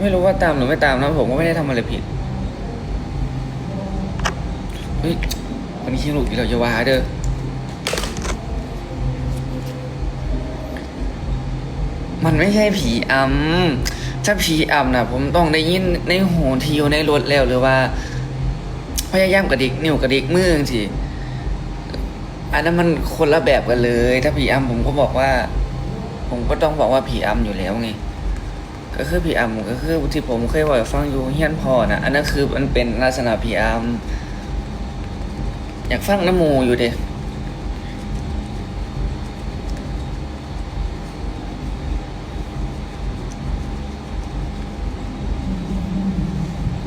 ไม่รู้ว่าตามหรือไม่ตามนะผมก็ไม่ได้ทำอะไรผิด เฮ้ยวันนี้ขี้ลูกอีกแล้วจะว่าเด้อมันไม่ใช่ผีอำถ้าผีอำนะผมต้องได้ยินในหูทีอยู่ในรถแล้วหรือว่า พยายามกระดิกนิ้วกระดิกมือสิอันนั้นมันคนละแบบกันเลย ถ้าผีอำผมก็บอกว่า ผมก็ต้องบอกว่าผีอำอยู่แล้วไง ก็คือผีอำก็คือที่ผมเคยบอกให้ฟังอยู่เฮียนพอนะอันนั้นคือมันเป็นลักษณะผีอำอยากฟังน้ำมูอยู่เด้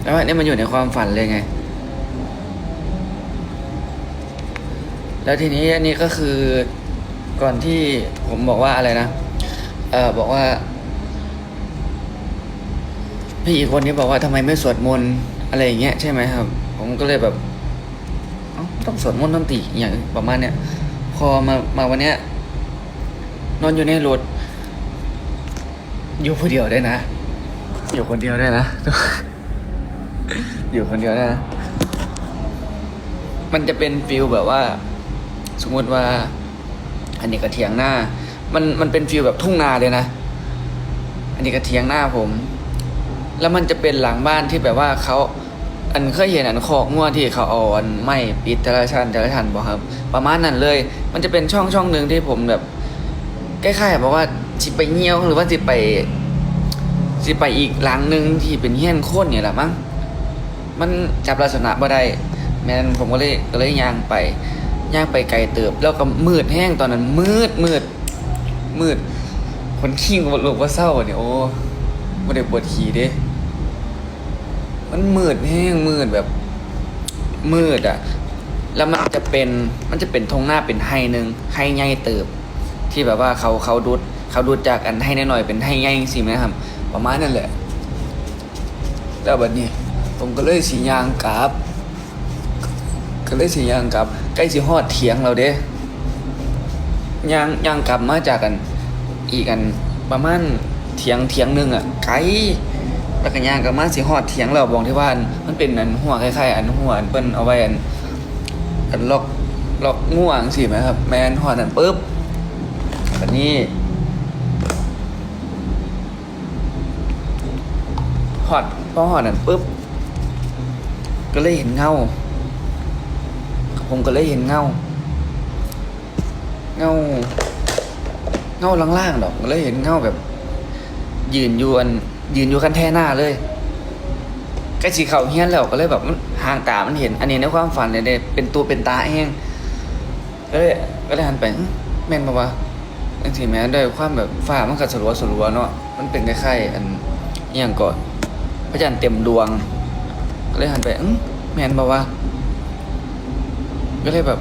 แล้วนนี้มันอยู่ในความฝันเลยไง แล้วทีนี้อันนี้ก็คือก่อนที่ผมบอกว่าอะไรนะ เออบอกว่า พี่อีกคนนี้บอกว่าทำไมไม่สวดมนต์อะไรอย่างเงี้ยใช่ไหมครับ ผมก็เลยแบบต้องสวดมนต์ต้องตีอย่างประมาณเนี้ยพอมามาวันเนี้ยนอนอยู่ในรถอยู่คนเดียวได้นะ อยู่คนเดียวได้นะ อยู่คนเดียวได้นะ มันจะเป็นฟิลแบบว่า สมมติว่า อันนี้ก็เถียงหน้า มันมันเป็นฟิลแบบทุ่งนาเลยนะ อันนี้ก็เถียงหน้าผม แล้วมันจะเป็นหลังบ้านที่แบบว่าเขาอันเคยเห็นอันคอกงัวที่เขาเอาอันไม้ปิดแต่ละชั้นแต่ละชั้นบอกครับ ประมาณนั้นเลย มันจะเป็นช่องช่องหนึ่งที่ผมแบบใกล้ๆบอกว่าสิไปเงี้ยวหรือว่าสิไปสิไปอีกหลังหนึ่งที่เป็นเฮี้ยนโค่นเนี่ยแหละมั้งมันจับลักษณะบ่ได้แม่นผมก็เลยก็เลยย่างไปย่างไปไกลเติบ แล้วก็มืดแห้งตอนนั้น มืดมืดมืดคนขี้งลูกว่าเศร้าเนี่ยโอ้ไม่ได้ปวดขี้เด้ มันมืดแห้งมืดแบบ มืดอะ แล้วมันจะเป็นมันจะเป็นทงหน้าเป็นไฮหนึ่งไฮใหญ่เติบ ที่แบบว่าเขาเขาดูดเขาดูดจากอันให้น้อยๆเป็นไฮใหญ่สิไหมครับ ประมาณนั่นแหละ แล้วแบัดนี้ ผมก็เลยสียางกลับ ก็เลยสียางกลับ ใกล้สิฮอดเถียงเราเด้ยางยางกลับมาจากกัน อีกอันประมาณเถียงเถียงหนึงอะไกล แล้วก็ยางกลับมาสิฮอดเถียงเราบอกที่ว่ามันเป็นอันหัวคล้ายๆอันหัวอันเปิ้นเอาไว้อันอันล็อกล็อกง่วงสิไหมครับ แมนฮอดอันปุ๊บอันนี้ฮอดพอฮอดอันปุ๊บก็เลยเห็นเงา ผมก็เลยเห็นเงา เงา เงาล่างๆดอกก็เลยเห็นเงาแบบ ยืนอยู่อัน ยืนอยู่กันแท่หน้าเลยใกล้สีเขาเฮี้ยนแล้วก็เลยแบบมันห่างตามันเห็น อันนี้ในความฝันเนี่ย เป็นตัวเป็นตาเองก็เลยก็เลยหันไปแม่นปะวะจังสิแม้ด้วยความแบบฟ้ามันก็สลัวสลัวเนาะมันเป็นคล้ายๆอันอย่างก่อนพระจันทร์เต็มดวง ก็เลยหันไปอื้แม่นปะวะก็เลยแบบ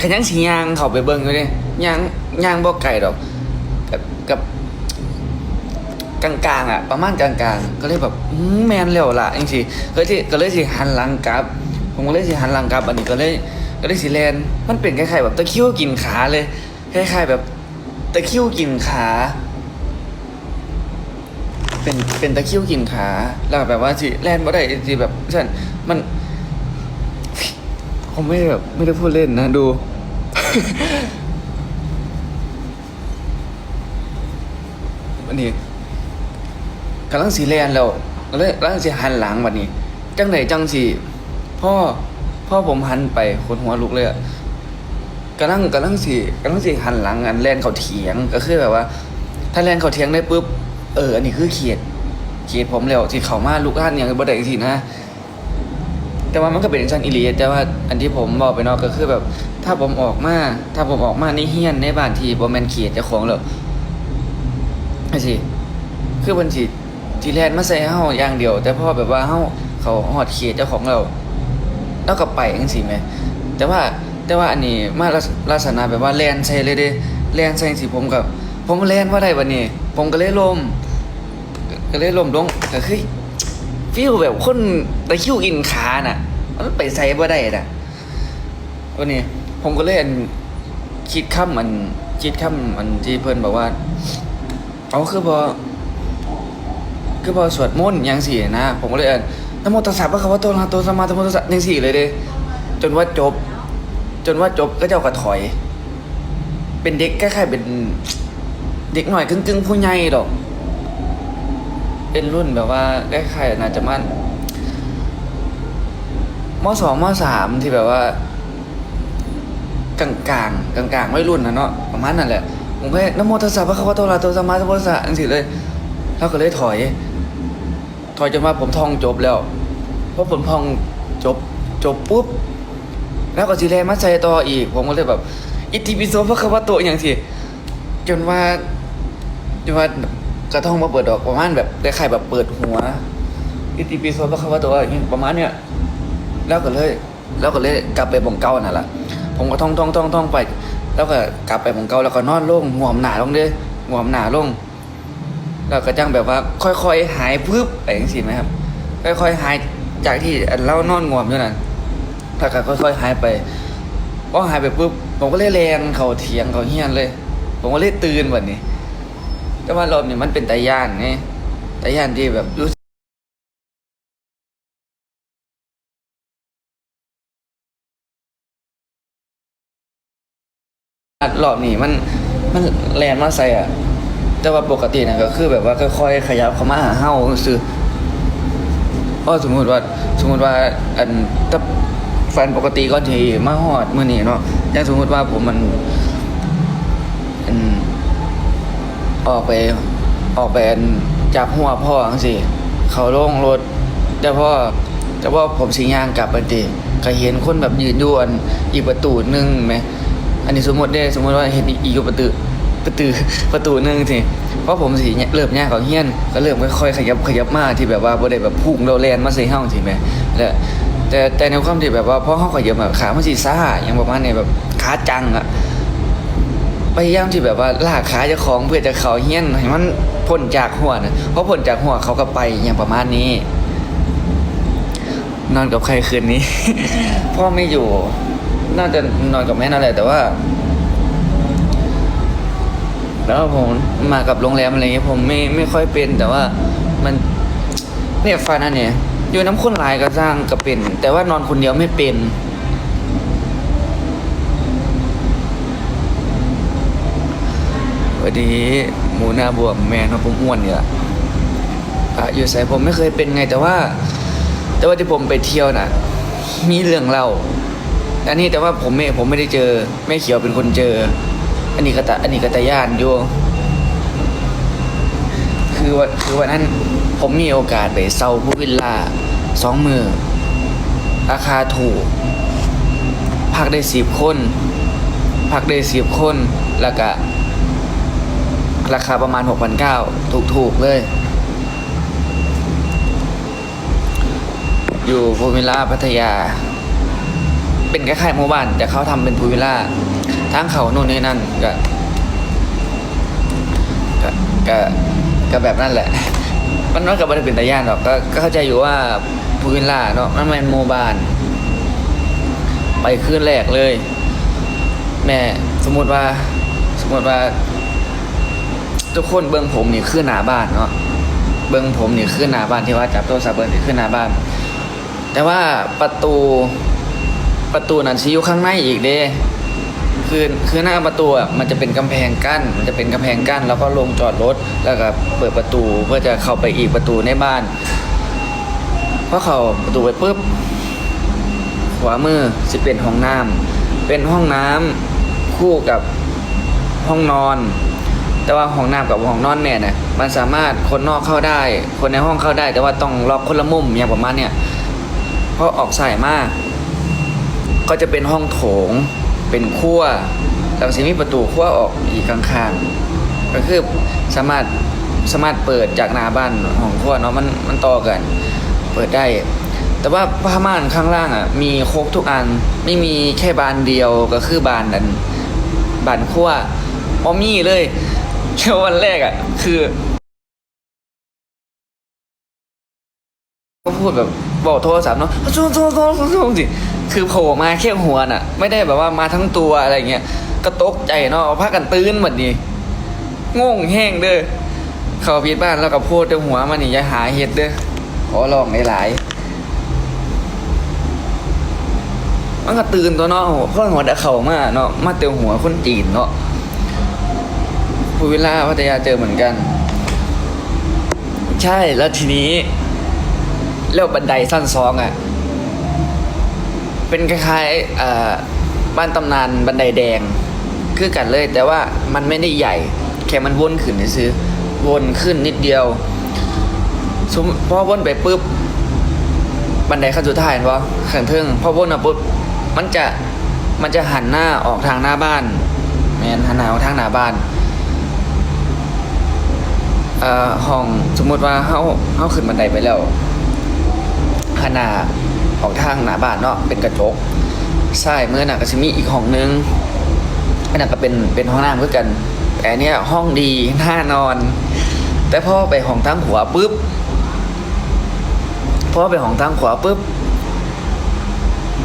ขยันสียางเขาไปเบิ่งอยู่ดิยางยางบ่ไก่ดอกกับกับ กลางๆอะประมาณกลางๆ ก็เลยแบบแมนแล้วล่ะจริงๆก็เลยก็เลยสิหันหลังกลับ ผมก็เลยสิหันหลังกลับ อันนี้ก็เลยก็เลยสิแลนมันเป็นคล้ายๆแบบตะคริวกินขาเลยคล้ายๆแบบตะคริวกินขา เป็นเป็นตะคริวกินขาแล้วแบบว่าสิแลนบ่ได้สิแบบฉันมันผมไม่ได้แบบไม่ได้พูดเล่นนะดูวันนี้ กำลังสีแลนแล้วก็เลยกำลังสีหันหลังวันนี้ จังไหนจังสีพ่อพ่อผมหันไปคนหัวลุกเลยอะกำลังกำลังสีกำลังสีหันหลังอันแลนเขาเถียงก็คือแบบว่า ถ้าแลนเขาเถียงได้ปุ๊บเอออันนี้คือเขียดเขียดผมแล้วที่เขามาลุกหันอย่างบ่ได้สินะแต่ว่ามันก็เป็นชั้นอิเลียแต่ว่าอันที่ผมบอกไปนอกก็คือแบบ ถ้าผมออกมา ถ้าผมออกมาในเฮียนในบ้านที่บ่แมนเขียดจ้าของแล้วไอ้สิคือมันสิ ทีแรกมาใส่เฮาอย่างเดียว แต่พอแบบว่าเฮาเขาฮอดเขียดเจ้าของแล้วแล้วก็ไปจังซี่แหมแต่ว่าแต่ว่าอันนี้มาลักษณะแบบว่าแลนใส่เลยเด้แลนใส่สิผมกับ ผมแลนว่าได้บัดนี้ ผมก็เลยลม ก็เลยล้มลงก็คือฟีลแบบคนตะคิวกินขาน่ะ มันไปใส่บ่ได้น่ะวันนี้ ผมก็เลยอันคิดคำมันคิดคำมันที่เพิ่นบอกว่าเอาคือพอ คือพอสวดมนต์อยังสี่นะ ผมก็เลยเอินนโมตัสสะพระคัมภีโตอะระหะโตสมมาสัมพุทธัสสะยังสี่เลยเด้จนว่าจบ จนว่าจบก็เจ้ากระถอย เป็นเด็กคล้ๆเป็นเด็กหน่อยกึ่งๆผู้ใหญ่ดอก เป็นรุ่นแบบว่าคล้ๆน่าจะมันมสองมสามที่แบบว่า กลางกลางกลางกลางๆไม่รุ่นนะเนาะประมาณนั่นแหละผมก็นโมตัสสะพระคัมภีโตระหะโตสัมมาสัมพุทธัสสะอันสิเลยแล้วก็เลยถอย ถอยจนว่าผมท่องจบแล้วเพราะผมท่องจบจบปุ๊บ แล้วก็สิแลมาใส่ต่ออีก ผมก็เลยแบบ อิติปิโสพระคัมภีโตอย่างที่จนว่าจนว่ากระท่องมาเปิดดอกประมาณแบบคล้ายๆแบบเปิดหัว อิติปิโสพระคัมภีโตอย่างประมาณเนี้ยแล้วก็เลย แล้วก็เลยกลับไปบ่งเก่านั่นแหละผมก็ท่องท่องท่องท่องไป แล้วก็กลับไปบ่งเก่าแล้วก็นอนลงหัวมหนาลงเด้หัวมหนาลง แล้วก็จังแบบว่าค่อยๆหายปึ๊บไปอย่างสิไหมครับ ค่อยๆหายจากที่เล่านอนงวมอยู่นั่นแล้วก็ค่อยๆหายไปพอหายไปปุ๊บผมก็เลยแลนเขาเถียงเขาเฮียนเลย ผมก็เลยตื่นวันนี้ แต่ว่ารอบนี้มันเป็นตาย่านไงตาย่านที่แบบรู้สึกรอบนี้มันมันแลนมาใส่อะ แต่ว่าปกตินะก็คือแบบว่าค่อยๆขยับเข้ามาหาเฮาซื่อเพราะสมมุติว่าสมมุติว่าอันถ้าแฟนปกติก็ที่มาฮอดมื้อนี้เนาะอย่างสมมุติว่าผมมันอันออกไปออกไปอันจากหัวพ่อจังซี่เขาลงรถ แต่พ่อแต่ว่าผมสิย่างกลับบัดนี้ก็เห็นคนแบบยืนอยู่อันอีกประตูนึงแหมอันนี้สมมติเด้สมมติว่าเห็นอีกประตู ประตูประตูหนึงสิเพราะผมสิเริ่มยากของเฮียน ก็เริ่มค่อยๆขยับขยับมาที่แบบว่าบ่ได้แบบพุ่งเราแลนมาใส่เฮาสิแม่แล้วแต่แต่ในความที่แบบว่าพอเฮาขยับแบบขามันสิซ่าอย่างประมาณเนี้แบบขาจังอะพยายามที่แบบว่าลากขาจ้าของเพื่อจะเขาเฮียนให้มันพ้นจากหัวนะเพราะพ้นจากหัวเขาก็ไปอย่างประมาณนี้ นอนกับใครคืนนี้ พ่อไม่อยู่ น่าจะนอนกับแม่นั่นแหละแต่ว่า แล้วผมมากับโรงแรมอะไรเงี้ยผมไม่ไม่ค่อยเป็น แต่ว่ามันเนี่ยฟันอันเนี่ยอยู่น้ำข้นลายก็สร้างก็เป็น แต่ว่านอนคนเดียวไม่เป็นสวัสดีหมูหน้าบวมแมนของผมอ้วนเนี่ยละอะอยู่ใส่ผมไม่เคยเป็นไง แต่ว่า แต่ว่าที่ผมไปเที่ยวน่ะ มีเรื่องเล่าอันนี้แต่ว่าผมไม่ผมไม่ได้เจอแม่เขียวเป็นคนเจอ อันนี้ก็ตะอันนี้ก็ตะย่านอยู่คือว่าคือวันนั้นผมมีโอกาสไปเซาผู้วิลล่าสองมือราคาถูก พักได้สิบคน พักได้สิบคน แล้วก็ราคาประมาณหกพันเก้าถูกถูกๆเลย อยู่พูวิลล่าพัทยา เป็นคล้ายๆหมู่บ้านแต่เขาทำเป็นพูวิลล่า ทางเขาโน่นนี่นั่นก็ก็ก็แบบนั่นแหละ มันน้อยกับมันเป็นตาย่านหรอกก็ก็เข้าใจอยู่ว่าพูวิลล่าเนาะมันเป็นหมู่บ้าน ไปคืนแรกเลย แม่สมมุติว่า สมมติว่า ทุกคนเบิ้องผมนี่คือหน้าบ้านเนาะเบิ้องผมนี่คือหน้าบ้านที่ว่าจับโทรศัพท์เบิ้งนี่คือหน้าบ้าน แต่ว่าประตูประตูนั้นสิอยู่ข้างในอีกเด้ คือคือหน้าประตูอะมันจะเป็นกำแพงกั้น มันจะเป็นกำแพงกั้น แล้วก็ลงจอดรถแล้วก็เปิดประตูเพื่อจะเข้าไปอีกประตูในบ้านพอเขาประตูไปปุ๊บขวามือสิเป็นห้องน้ำเป็นห้องน้ำคู่กับห้องนอน แต่ว่าห้องน้ำกับห้องนอนเนี่ยนะมันสามารถคนนอกเข้าได้ คนในห้องเข้าได้ แต่ว่าต้องล็อกคนละมุมอย่างประมาณเนี่ยเพราะออกสายมาก ก็จะเป็นห้องโถง เป็นครัวแล้วสิมีประตูครัวออกอีกข้างๆ ก็คือสามารถสามารถเปิดจากหน้าบ้านของครัวเนาะมันมันต่อกัน เปิดได้ แต่ว่าผ้าม่านข้างล่างอะมีครบทุกอันไม่มีแค่บานเดียวก็คือบานนั้นบานครัวพอมีเลยแค่วันแรกอะ คือ ก็พูดแบบบอกโทรศัพท์เนาะโทรโทรโทรโทรสิ คือโผล่มาแค่หัวน่ะ ไม่ได้แบบว่ามาทั้งตัวอะไรเงี้ยก็ตกใจเนาะเอาผ้ากันตื้นหมือนนี้งงแห้งเด้อเขาพิดบ้านแล้วก็พูดด้วยหัวมันนี่อย่าหาเฮ็ดเด้อขอลองหลายๆมันก็ตื่นตัวเนาะโอ้โหคนหัวดะเข่ามาเนาะมาเตียวหัวคนจีนเนาะภูวิลล่าพัทยาเจอเหมือนกัน ใช่แล้วทีนี้แล้วบันไดสั้นซองอะ เป็นคล้ายๆเอ่อบ้านตำนานบันไดแดง คือกันเลย แต่ว่ามันไม่ได้ใหญ่ แค่มันวนขึ้นซื้อวนขึ้นนิดเดียวสมพอวนไปปุ๊บบันไดขั้นสุดท้ายเห็นปะขันเทิงพอวนมาปุ๊บมันจะมันจะหันหน้าออกทางหน้าบ้านแมนหันหน้าออกทางหน้าบ้านเอ่อห้องสมมติว่าเขาเขาขึ้นบันไดไปแล้วหันหน้า ออกทางหน้าบ้านเนาะเป็นกระจกใช่เมื่อน่ะก็จะมีอีกห้องนึงอันนั้นก็เป็นเป็นห้องน้ำเพื่อกันแต่อันเนี้ยห้องดีน่านอน แต่พอไปห้องทางขวาปุ๊บพอไปห้องทางขวาปุ๊บ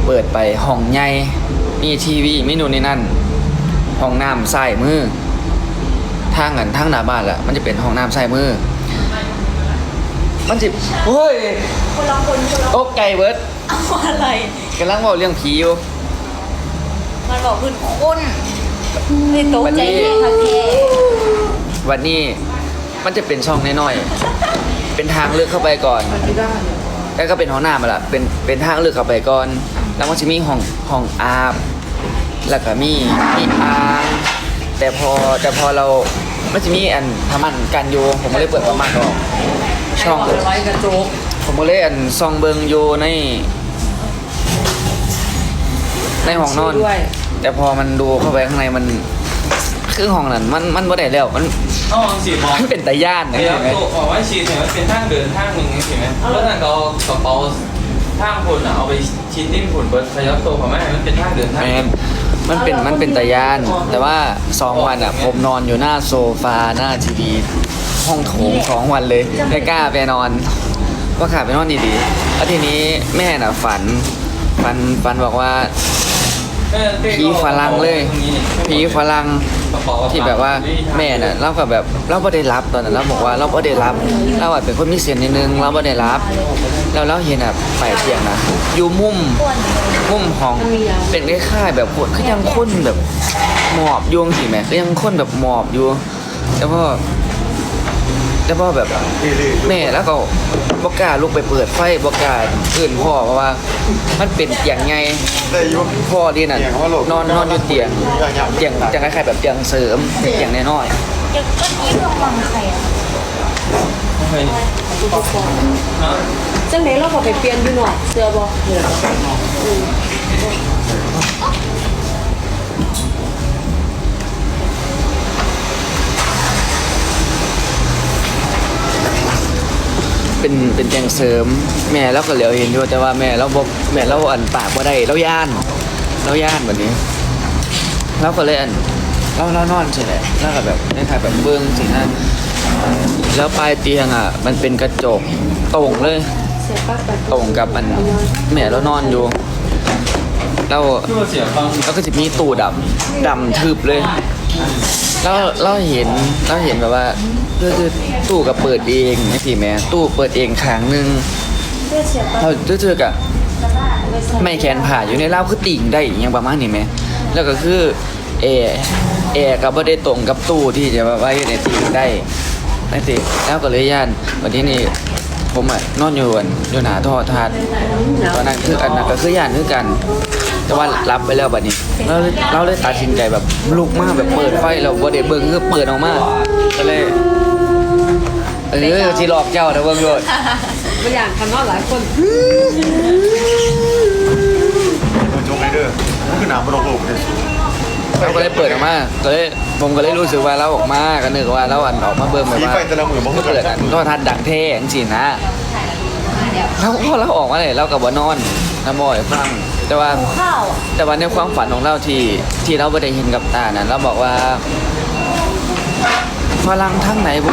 เปิดไปห้องใหญ่มีทีวีมีนู่นนี่นั่นห้องน้ำใส่มือทางกันทางหน้าบ้านแหละมันจะเป็นห้องน้ำใส่มือ มันจิเฮ้ยคนละคนคนละโต๊ะไก่เบิร์ด เอาอะไร กำลังบอกเรื่องผีอยู่ มันบอกขึ้นคนในโต๊ะวันใจนี้เย็นค่ะพี่วันนี้มันจะเป็นช่องน้อยๆ เป็นทางเลือกเข้าไปก่อน แล้วก็เป็นห้องน้ำมาละเป็น เป็นทางเลือกเข้าไปก่อน แล้วมันจะมีห้อง ห้องอาบ แล้วก็มีมีอ่างแต่พอ แต่พอเรา มันจะมีอันทำมันกันอยู่ผมก็เลยเปิดประมาณออกช่องร้อยกระจก ผมก็เลยอันซองเบิงอยู่ใน ในห้องนอน ด้วย แต่พอมันดูเข้าไปข้างในมันครึ่งห้องนั้น มันมันบ่ได้แล้วมันเอาสีบอลมันเป็นตาย่านนะเดี๋ยวเห็นไหมตัวบอกว่าชีสเนี่ยมันเป็นทางเดินทางหนึ่งเห็นไหมแล้วนั่นก็เอากระเป๋าทางผลอะเอาไปชิ้นติ้งผลเบิร์ดขยับตัวของแม่มันเป็นทางเดินทางแมนมันเป็นมันเป็นตายาน แต่ว่าสองวันอะ ผมนอนอยู่หน้าโซฟาหน้าทีวีห้องโถงสองวันเลยไม่กล้าไปนอน ก็ขาดไปนอนดีๆแล้วทีนี้แม่น่ะฝัน ฝันฝันบอกว่าผีฝรั่งเลยผีฝรั่งที่แบบว่าแม่น่ะเราก็แบบเราไม่ได้รับตอนนั้นเราบอกว่าเราไม่ได้รับเราอาจเป็นคนมีเสียงนิดนึงเราไม่ได้รับ แล้วเราเห็นอะไปเตียงนะอยู่มุมมุมห้องเป็นคล้ายๆแบบคนคือยังค้นแบบหมอบยวงสิแม่ก็ยังค้นแบบหมอบอยู่แล้วก็ แล้วก็แบบแม่แล้วก็บอกกล้าลุกไปเปิดไฟบอกกล้าอื่นพ่อเพราะว่า มันเป็นอย่างไงได้อยุพ่อดีน่ะเตียงว่าโหลดนอนนอนอยู่เตียงอย่างๆเตียงจะคล้ายๆแบบเตียงเสริมเตียงน้อยจะก็ยิ้มระวังใครอะจังไหนเราก็ไปเปลี่ยนอยู่หนอกเสื้อบ่เนี่ เป็นเป็นเตียงเสริม แม่เราก็เหลียวเห็นอยู่แต่ว่าแม่เราบ่แม่เราอันปากบ่าได้เราย่านเราย่านแบบนี้เราก็เลยอันเราเรานอนใช่ไหมแล้วก็แบบคล้ายแบบเบื้องสินะแล้วปลายเตียงอะ มันเป็นกระจกตรงเลยตรงกับมันแม่เรานอนอยู่เราชื่อว่าเสียงฟังแล้วก็จะมีตู้ดำดำทึบเลย แล้วเราเห็นเราเห็นแบบว่าคือคือตู้ก็เปิดเองนี่สิแม่ตู้เปิดเองครั้งหนึ่งเสื้อเสียปั๊บเราเจอๆกับไม่แขนผ่าอยู่ในเล่าคือติ่งได้อย่างประมาณนี้ไหมแล้วก็คือแอร์แอร์ก็บ่ได้ตรงกับตู้ที่จะว่าไว้ในติ่งได้นั่นสิแล้วก็เลยย่านวันที่นี่ผมอะนอนอยู่อันอยู่หนาท่อทานตอนนั้นคืออันนั้นก็คือย่านคือกัน แต่ว่ารับไปแล้วบัดนี้ เราเลยเราเลยตัดสินใจแบบลุกมากแบบเปิดไฟเราบ่ได้เบิ่งคือเปิดออกมาก็เลยเออสิหลอกเจ้านะเบิ่งโลดบางอย่างคันนอนหลายคนมันจงไรเด้อมันคือหนามบนโลกเลยเราก็เลยเปิดออกมาก็เลยผมก็เลยรู้สึกว่าเราออกมาก็นึกว่าเราอันออกมาเบิ่งแบบสีว่าไฟแต่ละมือมันเมื่คืออเปิดอันโทรทัศน์ดังเท่จังซี่นะแล้วพอเราออกมาเลยเราก็บ่นอนน้ำบ่อยฟัง แต่ว่าข้าวอะแต่ว่าในความฝันของเราที่ที่เราไม่ได้เห็นกับตานั้นเราบอกว่าฝรั่งทั้งไหนบุ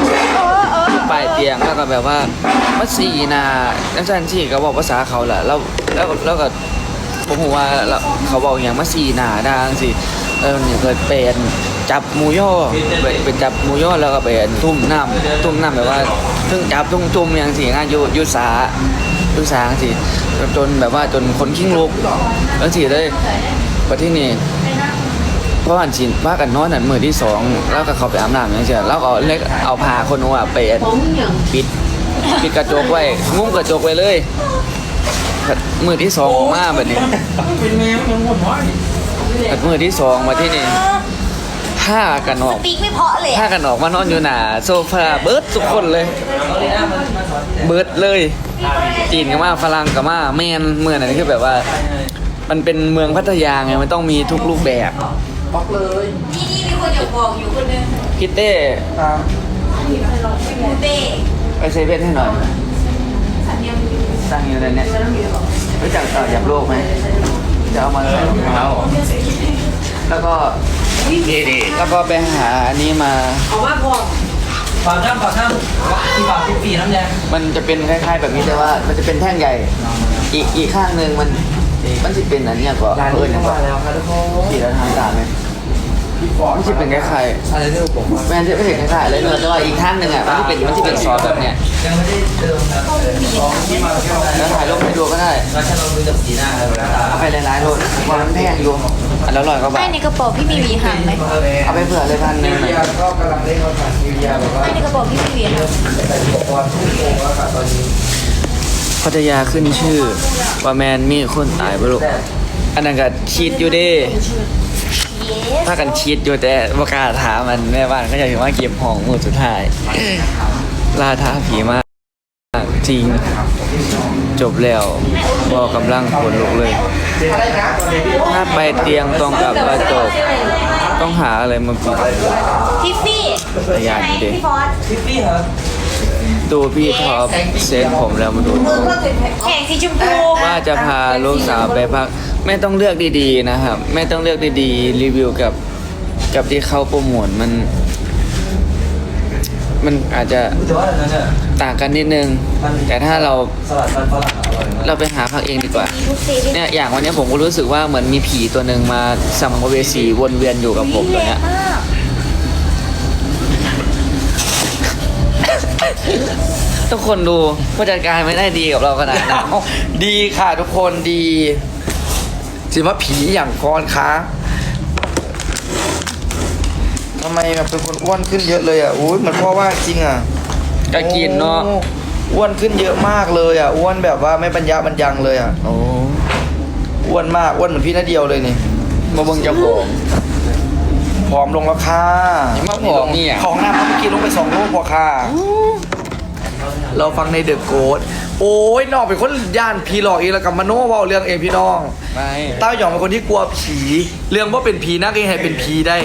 ปลายเตียงแล้วก็แบบว่ามัสีนานักจันที่เขาบอกภาษาเขาแหละแล้วแล้วแล้วก็ผมบอกว่าแล้วเขาบอกอย่างมัสีนาดังสิเออเนี่ยเกิดเป็นจับหมูย่อไปไปจับหมูย่อแล้วก็ไปทุ่มน้ำทุ่มน้ำแบบว่าทึ่งจับทุ่งจุ่มอย่างสี่งานอยู่อยู่สา อยู่สาสิจนแบบว่าจนคนขิ้งลุกแล้วสิเลยประที่นี่เพราะอันชินว่ากันนอนอันมือที่สองแล้วก็เขาไปอาบน้ำอย่างเงี้ยแล้วก็เอาเล็กเอาผ้าคนหัวไปผมอย่างปิดปิดกระจกไว้งุ้มกระจกไว้เลยมือที่สองออกมาแบบนี้เป็นแมวยังหมดน้อยแต่มือที่สองมาที่นี่ถ้ากันออกปีกไม่เพาะเลยถ้ากันออกมานอนอยู่หนาโซฟาเบิร์ดทุกคนเลย เอาเลยนะมันมาสอนเบิร์ดเลยจีนกับมาฝรั่งกับมาแมนเมืองอันนี้คือแบบว่า มันเป็นเมืองพัทยาไงมันต้องมีทุกรูปแบบที่นี่มีคนอยากบอกอยู่คนนึงคิดเต้มูเบ้ไปเซเว่นให้หน่อยตั้งอยู่ในเนี้ยรู้จักต่อหยับโลกไหมจะเอามาใส่รองเท้าแล้วก็แล้วก็ไปหาอันนี้มาเอามาพอ ฝากน้ำฝากน้ำที่ฝากพี่ปีน้ำแดงมันจะเป็นคล้ายๆแบบนี้แต่ว่ามันจะเป็นแท่งใหญ่ อีกอีกข้างหนึ่งมันมันจะเป็นอันเนี้ยก็ร้านเออนี้เนี่ยเข้าก็มาแล้วครับทุกคน มันจะเป็นคล้ายอะไรเรื่องผมๆแม่นจะไม่เห็นคล้ายๆเลยเนอะแต่ว่าอีกข้างหนึ่งอะมันจะเป็นมันจะเป็นซอสแบบเนี้ยยังไม่ได้เติมครับสองที่มาแค่แล้วถ่ายรูปให้ดูก็ได้แล้วแค่เราดูจากสีหน้าครับเอาไปหลายๆโลดความมันแพงอยู่อันละร้อยกว่าบาไม่ทในกระเป๋าพี่มีหวีหางไหมเอาไปเผื่อเลยพันหนึ่งหน่อยก็กำลังเล่นเขาผ่านนิวยาแบบว่าไม่ในกระเป๋าพี่มีหวีหางแต่อุปกรณ์ทุ่งโป่งแล้วค่ะตอนนี้พัทยาขึ้นชื่อว่าแมนมีคนตายบ่ลูกอันนั้นก็ชีดอยู่เด้เย้ ถ้ากันชีดอยู่แต่บ่กล้าถามมันแม่บ้านก็อยากเห็นว่าเก็บห้องมือสุดท้ายลาท้าผีมากจริงจบแล้วบอกกำลังขนลุกเลย ถ้าไปเตียงตรงกับกระจกต้องหาอะไรมาปิดทิฟฟี่พยายามใช่ไหมดิพี่ฟอสทิปปี้ครับดูพี่ท็อปเซ็ตผมแล้วมาดูแข่งสีชมพูว่าจะพาลูกสาวไปพัก ไม่ต้องเลือกดีๆนะครับ ไม่ต้องเลือกดีๆ รีวิวกับกับที่เขาโปรโมทมัน มันอาจจะแต่ว่าอันนั้นเนี่ยต่างกันนิดนึง แต่ถ้าเราสลัดมันฝรั่งอร่อยมากเราไปหาพักเองดีกว่า มีทุกสีด้วยเนี่ยอย่างวันเนี้ยผมก็รู้สึกว่าเหมือนมีผีตัวหนึ่งมาสัมภเวสีวนเวียนอยู่กับผมตัวเนี้ยแรงมากทุกคนดูผู้จัดการไม่ได้ดีกับเราขนาดนั้นดีค่ะทุกคนดี สิว่าผีอย่างกรคะทำไมแบบเป็นคนอ้วนขึ้นเยอะเลยอะอุ้ยเหมือนพ่อว่าจริงอะก็กินเนาะ โอ้อ้วนขึ้นเยอะมากเลยอะอ้วนแบบว่าไม่บรรยะบรรยังเลยอะโอ้อ้วนมากอ้วนเหมือนพี่นาเดียวเลยนี่มาเบิ่งเจ้าของ ผอมลงแล้วค่ะยังไม่ผอมนี่อะ ของหน้าเมื่อกี้ลงไปสองโลพอค่ะ เราฟังในเดอะโกดโอ้ยน้องเป็นคนย่านผีหลอกเองแล้วกับมโนเว่าเรื่องเองพี่น้องไม่เต้าหยองเป็นคนที่กลัวผี เรื่องว่าเป็นผีนักเองให้เป็นผีได้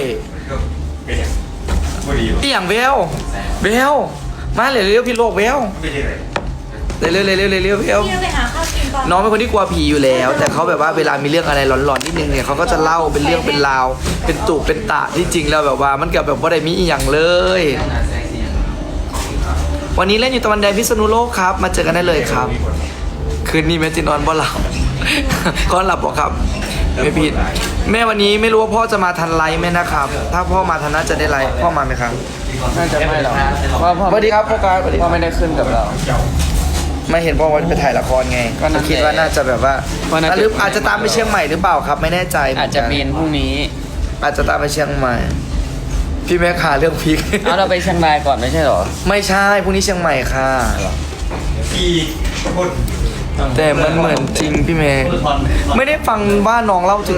เป็นยังไม่ดีอีอย่างเวลเวลมาเร็วเร็วพี่โลกเวลไม่ใช่เลยเร็วเร็วเร็วเร็วเร็วเวลพี่เราไปหาข้าวกินก่อนน้องเป็นคนที่กลัวผีอยู่แล้ว แต่เขาแบบว่าเวลามีเรื่องอะไรหลอนๆนิดนึงเนี่ยเขาก็จะเล่าเป็นเรื่องเป็นราว เป็นตุเป็นตะที่จริงแล้วแบบว่ามันเกิดแบบว่าได้มีอีหยังเลย วันนี้เล่นอยู่ตะวันแดงพิษณุโลกครับ มาเจอกันได้เลยครับ คืนนี้แม่จินอนบ่หลับก็หลับบอกครับ ไม่ผิด แม่วันนี้ไม่รู้ว่าพ่อจะมาทันไลฟ์ไหมนะครับ ถ้าพ่อมาทันน่าจะได้ไลฟ์พ่อมาไหมครับน่าจะไม่หรอกเพราะพ่อสวัสดีครับพ่อการสวัสดีคพ่อรับไม่ได้ขึ้นกับเรา ไม่เห็นพ่อว่าไปถ่ายละครไงก็นั่นแหละคิดว่าน่าจะแบบว่าก็น่าจะหรืออาจจะตามไปเชียงใหม่หรือเปล่าครับ ไม่แน่ใจหอาจจะเป็นพรุ่งนี้ อาจจะตามไปเชียงใหม่ พี่แม่ขาเรื่องพีคเอาเราไปเชียงรายก่อนไม่ใช่เหรอ ไม่ใช่พรุ่งนี้เชียงใหม่ค่ะปีคนแต่มันเหมือนจริงพี่เมย์ไม่ได้ฟังว่าน้องเล่าถึง